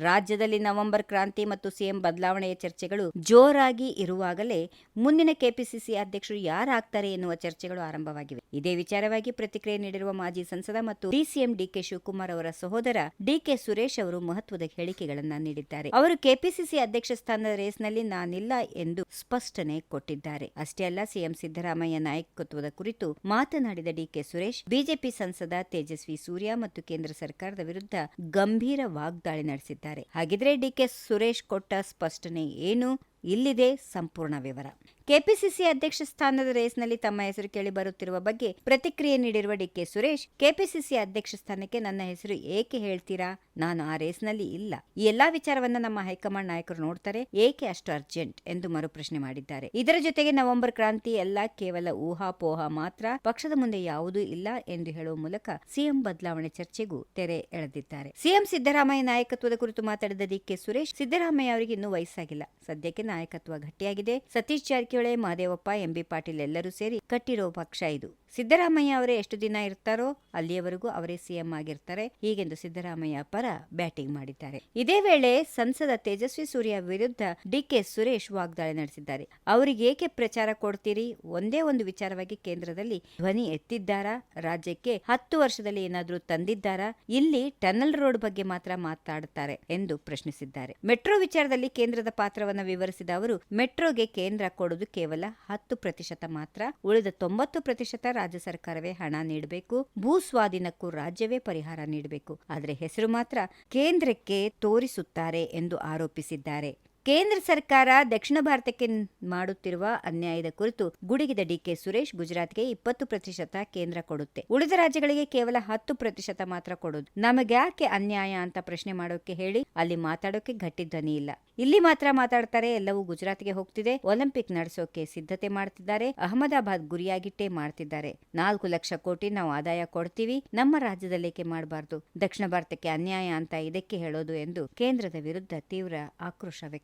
ರಾಜ್ಯದಲ್ಲಿ ನವೆಂಬರ್ ಕ್ರಾಂತಿ ಮತ್ತು ಸಿಎಂ ಬದಲಾವಣೆಯ ಚರ್ಚೆಗಳು ಜೋರಾಗಿ ಇರುವಾಗಲೇ ಮುಂದಿನ ಕೆಪಿಸಿಸಿ ಅಧ್ಯಕ್ಷರು ಯಾರಾಗ್ತಾರೆ ಎನ್ನುವ ಚರ್ಚೆಗಳು ಆರಂಭವಾಗಿವೆ. ಇದೇ ವಿಚಾರವಾಗಿ ಪ್ರತಿಕ್ರಿಯೆ ನೀಡಿರುವ ಮಾಜಿ ಸಂಸದ ಮತ್ತು ಡಿಸಿಎಂ ಡಿಕೆ ಶಿವಕುಮಾರ್ ಅವರ ಸಹೋದರ ಡಿಕೆ ಸುರೇಶ್ ಅವರು ಮಹತ್ವದ ಹೇಳಿಕೆಗಳನ್ನು ನೀಡಿದ್ದಾರೆ. ಅವರು ಕೆಪಿಸಿಸಿ ಅಧ್ಯಕ್ಷ ಸ್ಥಾನದ ರೇಸ್ನಲ್ಲಿ ನಾನಿಲ್ಲ ಎಂದು ಸ್ಪಷ್ಟನೆ ಕೊಟ್ಟಿದ್ದಾರೆ. ಅಷ್ಟೇ ಅಲ್ಲ, ಸಿಎಂ ಸಿದ್ದರಾಮಯ್ಯ ನಾಯಕತ್ವದ ಕುರಿತು ಮಾತನಾಡಿದ ಡಿಕೆ ಸುರೇಶ್, ಬಿಜೆಪಿ ಸಂಸದ ತೇಜಸ್ವಿ ಸೂರ್ಯ ಮತ್ತು ಕೇಂದ್ರ ಸರ್ಕಾರದ ವಿರುದ್ಧ ಗಂಭೀರ ವಾಗ್ದಾಳಿ ನಡೆಸಿದ್ದಾರೆ. ಹಾಗಿದ್ರೆ ಡಿಕೆ ಸುರೇಶ್ ಕೊಟ್ಟ ಸ್ಪಷ್ಟನೆ ಏನು? ಇಲ್ಲಿದೆ ಸಂಪೂರ್ಣ ವಿವರ. ಕೆಪಿಸಿಸಿ ಅಧ್ಯಕ್ಷ ಸ್ಥಾನದ ರೇಸ್ನಲ್ಲಿ ತಮ್ಮ ಹೆಸರು ಕೇಳಿ ಬರುತ್ತಿರುವ ಬಗ್ಗೆ ಪ್ರತಿಕ್ರಿಯೆ ನೀಡಿರುವ ಡಿಕೆ ಸುರೇಶ್, ಕೆಪಿಸಿಸಿ ಅಧ್ಯಕ್ಷ ಸ್ಥಾನಕ್ಕೆ ನನ್ನ ಹೆಸರು ಏಕೆ ಹೇಳ್ತೀರಾ? ನಾನು ಆ ರೇಸ್ನಲ್ಲಿ ಇಲ್ಲ. ಈ ಎಲ್ಲಾ ವಿಚಾರವನ್ನ ನಮ್ಮ ಹೈಕಮಾಂಡ್ ನಾಯಕರು ನೋಡ್ತಾರೆ. ಏಕೆ ಅಷ್ಟು ಅರ್ಜೆಂಟ್ ಎಂದು ಮರುಪ್ರಶ್ನೆ ಮಾಡಿದ್ದಾರೆ. ಇದರ ಜೊತೆಗೆ ನವೆಂಬರ್ ಕ್ರಾಂತಿ ಎಲ್ಲ ಕೇವಲ ಊಹಾಪೋಹ ಮಾತ್ರ. ಪಕ್ಷದ ಮುಂದೆ ಯಾವುದೂ ಇಲ್ಲ ಎಂದು ಹೇಳುವ ಮೂಲಕ ಸಿಎಂ ಬದಲಾವಣೆ ಚರ್ಚೆಗೂ ತೆರೆ ಎಳೆದಿದ್ದಾರೆ. ಸಿಎಂ ಸಿದ್ದರಾಮಯ್ಯ ನಾಯಕತ್ವದ ಕುರಿತು ಮಾತಾಡಿದ ಡಿಕೆ ಸುರೇಶ್, ಸಿದ್ದರಾಮಯ್ಯ ಅವರಿಗೆ ಇನ್ನೂ ವಯಸ್ಸಾಗಿಲ್ಲ. ಸದ್ಯಕ್ಕೆ ನಾಯಕತ್ವ ಗಟ್ಟಿಯಾಗಿದೆ. ಸತೀಶ್ ಜಾರಕಿಹೊಳಿ ಮಹದೇವಪ್ಪ ಎಂಬಿ ಪಾಟೀಲ್ ಎಲ್ಲರೂ ಸೇರಿ ಕಟ್ಟಿರೋ ಪಕ್ಷ ಇದು. ಸಿದ್ದರಾಮಯ್ಯ ಅವರೇ ಎಷ್ಟು ದಿನ ಇರ್ತಾರೋ ಅಲ್ಲಿಯವರೆಗೂ ಅವರೇ ಸಿಎಂ ಆಗಿರ್ತಾರೆ. ಹೀಗೆಂದು ಸಿದ್ದರಾಮಯ್ಯ ಪರ ಬ್ಯಾಟಿಂಗ್ ಮಾಡಿದ್ದಾರೆ. ಇದೇ ವೇಳೆ ಸಂಸದ ತೇಜಸ್ವಿ ಸೂರ್ಯ ವಿರುದ್ಧ ಡಿಕೆ ಸುರೇಶ್ ವಾಗ್ದಾಳಿ ನಡೆಸಿದ್ದಾರೆ. ಅವರಿಗೆ ಏಕೆ ಪ್ರಚಾರ ಕೊಡ್ತೀರಿ? ಒಂದೇ ಒಂದು ವಿಚಾರವಾಗಿ ಕೇಂದ್ರದಲ್ಲಿ ಧ್ವನಿ ಎತ್ತಿದ್ದಾರಾ? ರಾಜ್ಯಕ್ಕೆ ಹತ್ತು ವರ್ಷದಲ್ಲಿ ಏನಾದರೂ ತಂದಿದ್ದಾರಾ? ಇಲ್ಲಿ ಟನಲ್ ರೋಡ್ ಬಗ್ಗೆ ಮಾತ್ರ ಮಾತಾಡುತ್ತಾರೆ ಎಂದು ಪ್ರಶ್ನಿಸಿದ್ದಾರೆ. ಮೆಟ್ರೋ ವಿಚಾರದಲ್ಲಿ ಕೇಂದ್ರದ ಪಾತ್ರವನ್ನು ವಿವರಿಸಿದ ಅವರು, ಮೆಟ್ರೋಗೆ ಕೇಂದ್ರ ಕೊಡುವುದು ಕೇವಲ ಹತ್ತು ಪ್ರತಿಶತ ಮಾತ್ರ. ಉಳಿದ ತೊಂಬತ್ತು ಪ್ರತಿಶತ ರಾಜ್ಯ ಸರ್ಕಾರವೇ ಹಣ ನೀಡಬೇಕು. ಭೂ ಸ್ವಾಧೀನಕ್ಕೂ ರಾಜ್ಯವೇ ಪರಿಹಾರ ನೀಡಬೇಕು. ಆದರೆ ಹೆಸರು ಮಾತ್ರ ಕೇಂದ್ರಕ್ಕೆ ತೋರಿಸುತ್ತಾರೆ ಎಂದು ಆರೋಪಿಸಿದ್ದಾರೆ. ಕೇಂದ್ರ ಸರ್ಕಾರ ದಕ್ಷಿಣ ಭಾರತಕ್ಕೆ ಮಾಡುತ್ತಿರುವ ಅನ್ಯಾಯದ ಕುರಿತು ಗುಡುಗಿದ ಡಿಕೆ ಸುರೇಶ್ ಗುಜರಾತ್ಗೆ ಇಪ್ಪತ್ತು ಪ್ರತಿಶತ ಕೇಂದ್ರ ಕೊಡುತ್ತೆ. ಉಳಿದ ರಾಜ್ಯಗಳಿಗೆ ಕೇವಲ ಹತ್ತು ಪ್ರತಿಶತ ಮಾತ್ರ ಕೊಡೋದು. ನಮಗ್ಯಾಕೆ ಅನ್ಯಾಯ ಅಂತ ಪ್ರಶ್ನೆ ಮಾಡೋಕೆ ಹೇಳಿ ಅಲ್ಲಿ ಮಾತಾಡೋಕೆ ಗಟ್ಟಿ ಧ್ವನಿ ಇಲ್ಲ. ಇಲ್ಲಿ ಮಾತ್ರ ಮಾತಾಡ್ತಾರೆ, ಎಲ್ಲವೂ ಗುಜರಾತ್ಗೆ ಹೋಗ್ತಿದೆ. ಒಲಿಂಪಿಕ್ ನಡೆಸೋಕೆ ಸಿದ್ಧತೆ ಮಾಡ್ತಿದ್ದಾರೆ. ಅಹಮದಾಬಾದ್ ಗುರಿಯಾಗಿಟ್ಟೇ ಮಾಡ್ತಿದ್ದಾರೆ. ನಾಲ್ಕು ಲಕ್ಷ ಕೋಟಿ ನಾವು ಆದಾಯ ಕೊಡ್ತೀವಿ. ನಮ್ಮ ರಾಜ್ಯದಲ್ಲೇಕೆ ಮಾಡಬಾರ್ದು? ದಕ್ಷಿಣ ಭಾರತಕ್ಕೆ ಅನ್ಯಾಯ ಅಂತ ಇದಕ್ಕೆ ಹೇಳೋದು ಎಂದು ಕೇಂದ್ರದ ವಿರುದ್ಧ ತೀವ್ರ ಆಕ್ರೋಶ